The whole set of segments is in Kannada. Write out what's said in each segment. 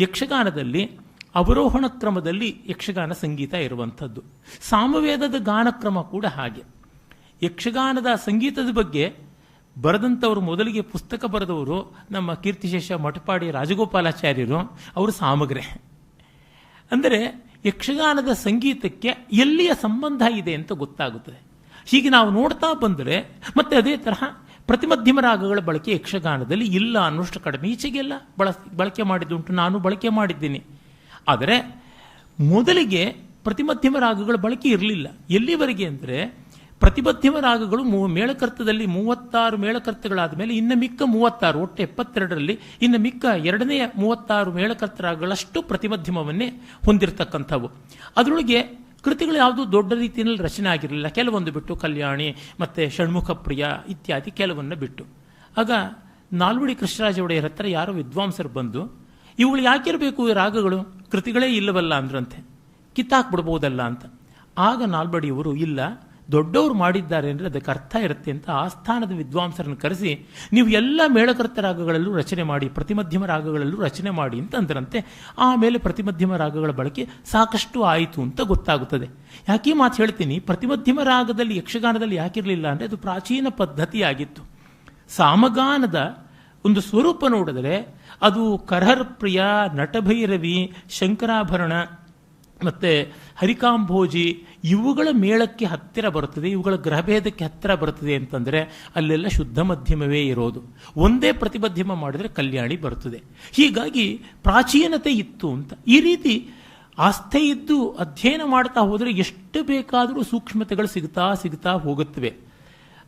ಯಕ್ಷಗಾನದಲ್ಲಿ, ಅವರೋಹಣ ಕ್ರಮದಲ್ಲಿ ಯಕ್ಷಗಾನ ಸಂಗೀತ ಇರುವಂಥದ್ದು. ಸಾಮವೇದದ ಗಾನಕ್ರಮ ಕೂಡ ಹಾಗೆ. ಯಕ್ಷಗಾನದ ಸಂಗೀತದ ಬಗ್ಗೆ ಬರೆದಂಥವರು ಮೊದಲಿಗೆ ಪುಸ್ತಕ ಬರೆದವರು ನಮ್ಮ ಕೀರ್ತಿಶೇಷ ಮಠಪಾಡಿ ರಾಜಗೋಪಾಲಾಚಾರ್ಯರು, ಅವರು ಸಾಮಗ್ರೆ. ಅಂದರೆ ಯಕ್ಷಗಾನದ ಸಂಗೀತಕ್ಕೆ ಎಲ್ಲಿಯ ಸಂಬಂಧ ಇದೆ ಅಂತ ಗೊತ್ತಾಗುತ್ತದೆ. ಹೀಗೆ ನಾವು ನೋಡ್ತಾ ಬಂದರೆ ಮತ್ತೆ ಅದೇ ತರಹ ಪ್ರತಿಮಧ್ಯಮ ರಾಗಗಳ ಬಳಕೆ ಯಕ್ಷಗಾನದಲ್ಲಿ ಇಲ್ಲ ಅನ್ನೋಷ್ಟು ಕಡಿಮೆ. ಈಚೆಗೆಲ್ಲ ಬಳ ಬಳಕೆ ಮಾಡಿದ್ದುಂಟು. ನಾನು ಬಳಕೆ ಮಾಡಿದ್ದೀನಿ. ಆದರೆ ಮೊದಲಿಗೆ ಪ್ರತಿಮಧ್ಯಮ ರಾಗಗಳ ಬಳಕೆ ಇರಲಿಲ್ಲ. ಎಲ್ಲಿವರೆಗೆ ಅಂದರೆ ಪ್ರತಿಮಧ್ಯಮ ರಾಗಗಳು ಮೂ, ಮೇಳಕರ್ತದಲ್ಲಿ ಮೂವತ್ತಾರು ಮೇಳಕರ್ತಗಳಾದ ಮೇಲೆ ಇನ್ನು ಮಿಕ್ಕ ಮೂವತ್ತಾರು, ಒಟ್ಟು ಎಪ್ಪತ್ತೆರಡರಲ್ಲಿ ಇನ್ನು ಮಿಕ್ಕ ಎರಡನೆಯ ಮೂವತ್ತಾರು ಮೇಳಕರ್ತ ರಾಗಗಳಷ್ಟು ಪ್ರತಿಮಧ್ಯಮವನ್ನೇ ಹೊಂದಿರತಕ್ಕಂಥವು. ಅದರೊಳಗೆ ಕೃತಿಗಳು ಯಾವುದು ದೊಡ್ಡ ರೀತಿಯಲ್ಲಿ ರಚನೆ ಆಗಿರಲಿಲ್ಲ. ಕೆಲವೊಂದು ಬಿಟ್ಟು ಕಲ್ಯಾಣಿ, ಮತ್ತು ಷಣ್ಮುಖ ಪ್ರಿಯ ಇತ್ಯಾದಿ ಕೆಲವನ್ನ ಬಿಟ್ಟು. ಆಗ ನಾಲ್ವಡಿ ಕೃಷ್ಣರಾಜ ಒಡೆಯರ ಹತ್ರ ಯಾರೋ ವಿದ್ವಾಂಸರು ಬಂದು ಇವುಗಳು ಯಾಕಿರಬೇಕು ಈ ರಾಗಗಳು? ಕೃತಿಗಳೇ ಇಲ್ಲವಲ್ಲ ಅಂದ್ರಂತೆ. ಕಿತ್ತಾಕ್ಬಿಡ್ಬೋದಲ್ಲ ಅಂತ. ಆಗ ನಾಲ್ಬಡಿಯವರು ಇಲ್ಲ ದೊಡ್ಡವರು ಮಾಡಿದ್ದಾರೆ ಅಂದರೆ ಅದಕ್ಕೆ ಅರ್ಥ ಇರುತ್ತೆ ಅಂತ ಆಸ್ಥಾನದ ವಿದ್ವಾಂಸರನ್ನು ಕರೆಸಿ, ನೀವು ಎಲ್ಲ ಮೇಳಕರ್ತ ರಾಗಗಳಲ್ಲೂ ರಚನೆ ಮಾಡಿ, ಪ್ರತಿಮಧ್ಯಮ ರಾಗಗಳಲ್ಲೂ ರಚನೆ ಮಾಡಿ ಅಂತ ಅಂದ್ರಂತೆ ಆಮೇಲೆ ಪ್ರತಿಮಧ್ಯಮ ರಾಗಗಳ ಬಳಕೆ ಸಾಕಷ್ಟು ಆಯಿತು ಅಂತ ಗೊತ್ತಾಗುತ್ತದೆ. ಯಾಕೆ ಮಾತು ಹೇಳ್ತೀನಿ? ಪ್ರತಿಮಧ್ಯಮ ರಾಗದಲ್ಲಿ, ಯಕ್ಷಗಾನದಲ್ಲಿ ಯಾಕಿರಲಿಲ್ಲ ಅಂದರೆ ಅದು ಪ್ರಾಚೀನ ಪದ್ಧತಿಯಾಗಿತ್ತು. ಸಾಮಗಾನದ ಒಂದು ಸ್ವರೂಪ ನೋಡಿದರೆ ಅದು ಕರಹರ್ ಪ್ರಿಯ, ನಟಭೈರವಿ, ಶಂಕರಾಭರಣ ಮತ್ತು ಹರಿಕಾಂಭೋಜಿ ಇವುಗಳ ಮೇಳಕ್ಕೆ ಹತ್ತಿರ ಬರುತ್ತದೆ, ಇವುಗಳ ಗ್ರಹಭೇದಕ್ಕೆ ಹತ್ತಿರ ಬರುತ್ತದೆ ಅಂತಂದರೆ ಅಲ್ಲೆಲ್ಲ ಶುದ್ಧ ಮಧ್ಯಮವೇ ಇರೋದು. ಒಂದೇ ಪ್ರತಿಮಧ್ಯಮ ಮಾಡಿದರೆ ಕಲ್ಯಾಣಿ ಬರುತ್ತದೆ ಹೀಗಾಗಿ ಪ್ರಾಚೀನತೆ ಇತ್ತು ಅಂತ. ಈ ರೀತಿ ಆಸ್ಥೆ ಇದ್ದು ಅಧ್ಯಯನ ಮಾಡ್ತಾ ಹೋದರೆ ಎಷ್ಟು ಬೇಕಾದರೂ ಸೂಕ್ಷ್ಮತೆಗಳು ಸಿಗ್ತಾ ಸಿಗ್ತಾ ಹೋಗುತ್ತವೆ.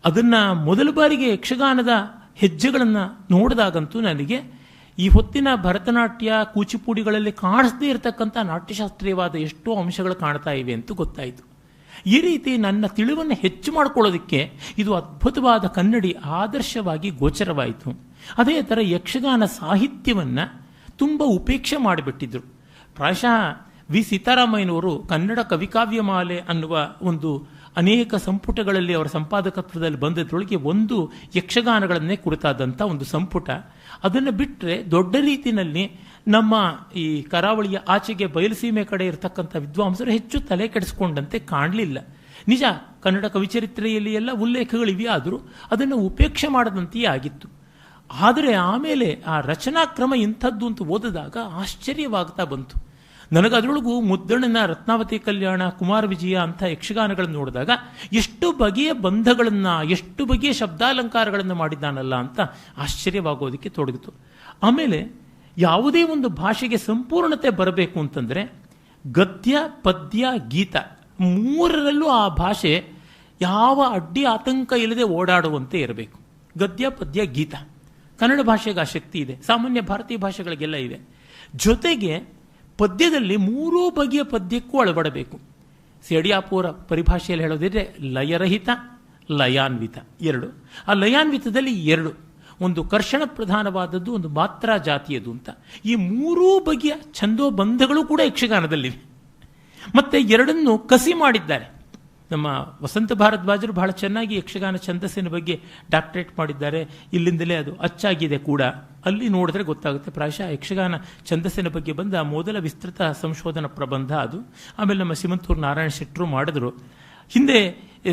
ಅದನ್ನು ಮೊದಲ ಬಾರಿಗೆ ಯಕ್ಷಗಾನದ ಹೆಜ್ಜೆಗಳನ್ನು ನೋಡಿದಾಗಂತೂ ನನಗೆ ಈ ಹೊತ್ತಿನ ಭರತನಾಟ್ಯ ಕೂಚಿಪುಡಿಗಳಲ್ಲಿ ಕಾಣಿಸದೇ ಇರತಕ್ಕಂಥ ನಾಟ್ಯಶಾಸ್ತ್ರೀಯವಾದ ಎಷ್ಟೋ ಅಂಶಗಳು ಕಾಣ್ತಾ ಇವೆ ಅಂತ ಗೊತ್ತಾಯಿತು. ಈ ರೀತಿ ನನ್ನ ತಿಳಿವನ್ನು ಹೆಚ್ಚು ಮಾಡಿಕೊಳ್ಳೋದಕ್ಕೆ ಇದು ಅದ್ಭುತವಾದ ಕನ್ನಡಿ ಆದರ್ಶವಾಗಿ ಗೋಚರವಾಯಿತು. ಅದೇ ಥರ ಯಕ್ಷಗಾನ ಸಾಹಿತ್ಯವನ್ನು ತುಂಬ ಉಪೇಕ್ಷೆ ಮಾಡಿಬಿಟ್ಟಿದ್ರು. ಪ್ರಾಯಶಃ ವಿ. ಸೀತಾರಾಮಯ್ಯನವರು ಕನ್ನಡ ಕವಿಕಾವ್ಯಮಾಲೆ ಅನ್ನುವ ಒಂದು ಅನೇಕ ಸಂಪುಟಗಳಲ್ಲಿ ಅವರ ಸಂಪಾದಕತ್ವದಲ್ಲಿ ಬಂದದ್ರೊಳಗೆ ಒಂದು ಯಕ್ಷಗಾನಗಳನ್ನೇ ಕುರಿತಾದಂಥ ಒಂದು ಸಂಪುಟ. ಅದನ್ನು ಬಿಟ್ಟರೆ ದೊಡ್ಡ ರೀತಿಯಲ್ಲಿ ನಮ್ಮ ಈ ಕರಾವಳಿಯ ಆಚೆಗೆ ಬಯಲುಸೀಮೆ ಕಡೆ ಇರತಕ್ಕಂಥ ವಿದ್ವಾಂಸರು ಹೆಚ್ಚು ತಲೆ ಕೆಡಿಸ್ಕೊಂಡಂತೆ ಕಾಣಲಿಲ್ಲ. ನಿಜ, ಕನ್ನಡ ಕವಿಚರಿತ್ರೆಯಲ್ಲಿ ಎಲ್ಲ ಉಲ್ಲೇಖಗಳಿವೆ ಆದರೂ ಅದನ್ನು ಉಪೇಕ್ಷೆ ಮಾಡದಂತೆಯೇ ಆಗಿತ್ತು. ಆದರೆ ಆಮೇಲೆ ಆ ರಚನಾಕ್ರಮ ಇಂಥದ್ದು ಅಂತ ಓದಿದಾಗ ಆಶ್ಚರ್ಯವಾಗ್ತಾ ಬಂತು. ನನಗೆ ಅದರೊಳಗೂ ಮುದ್ದಣ್ಣನ ರತ್ನಾವತಿ ಕಲ್ಯಾಣ, ಕುಮಾರ ವಿಜಯ ಅಂತ ಯಕ್ಷಗಾನಗಳನ್ನು ನೋಡಿದಾಗ ಎಷ್ಟು ಬಗೆಯ ಬಂಧಗಳನ್ನು, ಎಷ್ಟು ಬಗೆಯ ಶಬ್ದಾಲಂಕಾರಗಳನ್ನು ಮಾಡಿದ್ದಾನಲ್ಲ ಅಂತ ಆಶ್ಚರ್ಯವಾಗೋದಕ್ಕೆ ತೊಡಗಿತು ಆಮೇಲೆ ಯಾವುದೇ ಒಂದು ಭಾಷೆಗೆ ಸಂಪೂರ್ಣತೆ ಬರಬೇಕು ಅಂತಂದರೆ ಗದ್ಯ, ಪದ್ಯ, ಗೀತ ಮೂರರಲ್ಲೂ ಆ ಭಾಷೆ ಯಾವ ಅಡ್ಡಿ ಆತಂಕ ಇಲ್ಲದೆ ಓಡಾಡುವಂತೆ ಇರಬೇಕು. ಗದ್ಯ, ಪದ್ಯ, ಗೀತ ಕನ್ನಡ ಭಾಷೆಗೆ ಆ ಶಕ್ತಿ ಇದೆ. ಸಾಮಾನ್ಯ ಭಾರತೀಯ ಭಾಷೆಗಳಿಗೆಲ್ಲ ಇದೆ. ಜೊತೆಗೆ ಪದ್ಯದಲ್ಲಿ ಮೂರೂ ಬಗೆಯ ಪದ್ಯಕ್ಕೂ ಅಳವಡಬೇಕು. ಸೆಡಿಯಾಪುರ ಪರಿಭಾಷೆಯಲ್ಲಿ ಹೇಳೋದಿದ್ರೆ ಲಯರಹಿತ, ಲಯಾನ್ವಿತ. ಎರಡು. ಆ ಲಯಾನ್ವಿತದಲ್ಲಿ ಎರಡು. ಒಂದು ಕರ್ಷಣ ಪ್ರಧಾನವಾದದ್ದು, ಒಂದು ಮಾತ್ರ ಜಾತಿಯದು ಅಂತ. ಈ ಮೂರೂ ಬಗೆಯ ಛಂದೋಬಂಧಗಳು ಕೂಡ ಯಕ್ಷಗಾನದಲ್ಲಿವೆ. ಮತ್ತೆ ಎರಡನ್ನು ಕಸಿ ಮಾಡಿದ್ದಾರೆ. ನಮ್ಮ ವಸಂತ ಭಾರದ್ವಾಜರು ಬಹಳ ಚೆನ್ನಾಗಿ ಯಕ್ಷಗಾನ ಛಂದಸ್ಸಿನ ಬಗ್ಗೆ ಡಾಕ್ಟರೇಟ್ ಮಾಡಿದ್ದಾರೆ. ಇಲ್ಲಿಂದಲೇ ಅದು ಅಚ್ಚಾಗಿದೆ ಕೂಡ. ಅಲ್ಲಿ ನೋಡಿದ್ರೆ ಗೊತ್ತಾಗುತ್ತೆ ಪ್ರಾಯಶಃ ಯಕ್ಷಗಾನ ಛಂದಸ್ಸಿನ ಬಗ್ಗೆ ಬಂದ ಮೊದಲ ವಿಸ್ತೃತ ಸಂಶೋಧನಾ ಪ್ರಬಂಧ ಅದು. ಆಮೇಲೆ ನಮ್ಮ ಸಿಮಂತೂರು ನಾರಾಯಣ ಶೆಟ್ಟರು ಮಾಡಿದ್ರು. ಹಿಂದೆ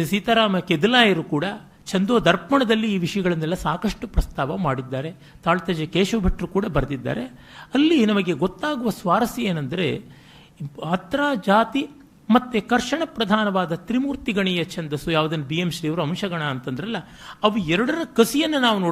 ಸೀತಾರಾಮ ಕೆದಲಾಯರು ಕೂಡ ಛಂದೋ ದರ್ಪಣದಲ್ಲಿ ಈ ವಿಷಯಗಳನ್ನೆಲ್ಲ ಸಾಕಷ್ಟು ಪ್ರಸ್ತಾವ ಮಾಡಿದ್ದಾರೆ. ತಾಳ್ತಜೆ ಕೇಶವ ಭಟ್ರು ಕೂಡ ಬರೆದಿದ್ದಾರೆ. ಅಲ್ಲಿ ನಮಗೆ ಗೊತ್ತಾಗುವ ಸ್ವಾರಸ್ಯ ಏನೆಂದರೆ ಅತ್ರ ಜಾತಿ ಮತ್ತೆ ಕರ್ಷಣ ಪ್ರಧಾನವಾದ ತ್ರಿಮೂರ್ತಿ ಗಣಿಯ ಛಂದಸ್ಸು ಯಾವುದನ್ನು ಬಿ ಎಂ ಶ್ರೀವರು ಅಂಶಗಣ ಅಂತಂದ್ರಲ್ಲ, ಅವು ಎರಡರ ಕಸಿಯನ್ನು ನಾವು